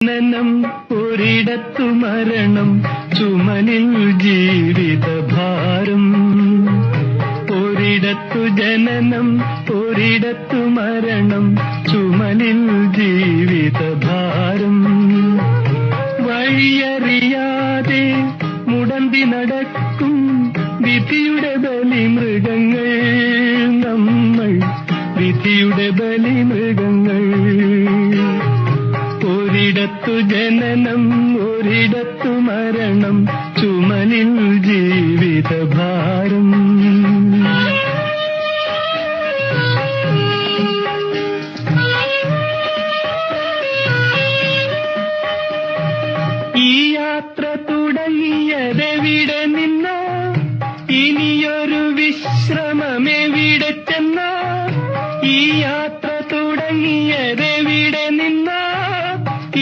ജനനം ഒരിടത്തു മരണം ചുമനിൽ ജീവിത ഭാരം. ഒരിടത്തു ജനനം ഒരിടത്തു മരണം ചുമനിൽ ജീവിത ഭാരം. വഴിയറിയാതെ മുടന്തി നടക്കും വിധിയുടെ ബലി മൃഗങ്ങൾ നമ്മൾ വിധിയുടെ ബലി മൃഗങ്ങൾ ഒരിടത്തു ജനനം ഒരിടത്തു മരണം ചുമലിൽ ജീവിതഭാരം. ഈ യാത്ര തുടങ്ങിയതെവിടെ നിന്നോ? ഇനിയൊരു ഈ യാത്ര തുടങ്ങിയതെവിടെ നിന്നോ?